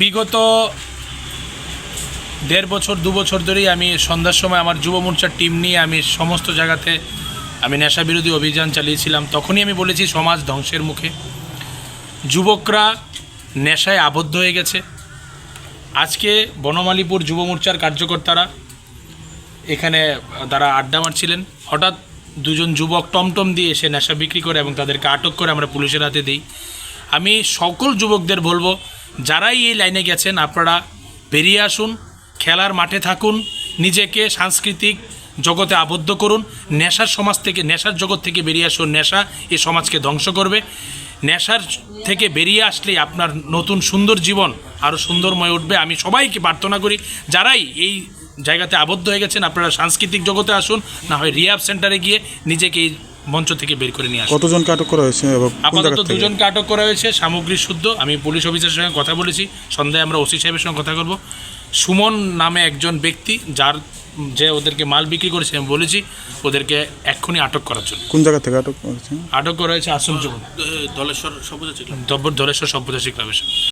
বিগত দেড় বছর, দু বছর ধরেই আমি সন্ধ্যার সময় আমার যুব মোর্চার টিম নিয়ে আমি সমস্ত জায়গাতে আমি নেশা বিরোধী অভিযান চালিয়েছিলাম। তখনই আমি বলেছি, সমাজ ধ্বংসের মুখে। যুবকরা নেশায় আবদ্ধ হয়ে গেছে। আজকে বনমালীপুর যুব মোর্চার কার্যকর্তারা এখানে তারা আড্ডা মারছিলেন। হঠাৎ দুজন যুবক টমটম দিয়ে এসে নেশা বিক্রি করে এবং তাদেরকে আটক করে আমরা পুলিশের হাতে দিই। আমি সকল যুবকদের বলব, যারাই এই লাইনে গেছেন, আপনারা বেরিয়ে আসুন, খেলার মাঠে থাকুন, নিজেকে সাংস্কৃতিক জগতে আবদ্ধ করুন, নেশার সমাজ থেকে, নেশার জগৎ থেকে বেরিয়ে আসুন। নেশা এই সমাজকে ধ্বংস করবে। নেশার থেকে বেরিয়ে আসলেই আপনার নতুন সুন্দর জীবন আরও সুন্দরময় উঠবে। আমি সবাইকে প্রার্থনা করি যারাই এই জায়গাতে আবদ্ধ হয়ে গেছেন আপনারা সাংস্কৃতিক জগতে আসুন না হয় রিহাব সেন্টারে গিয়ে নিজেকে এই মঞ্চ থেকে বের করে নিয়ে আসুন। কতজনকে আটক করা হয়েছে আপাতত দুজনকে আটক করা হয়েছে সামগ্রী শুদ্ধ। আমি পুলিশ অফিসারের সঙ্গে কথা বলেছি সন্ধ্যায় আমরা ওসি সাহেবের সঙ্গে কথা বলব। সুমন নামে একজন ব্যক্তি যার যে ওদেরকে মাল বিক্রি করেছে আমি বলেছি ওদেরকে এক্ষুনি আটক করার জন্য। কোন জায়গা থেকে আটক করেছে? আটক করা হয়েছে আসন ধলেশ্বর দলেশ্বর ধলেশ্বর দব্বর ক্লাবের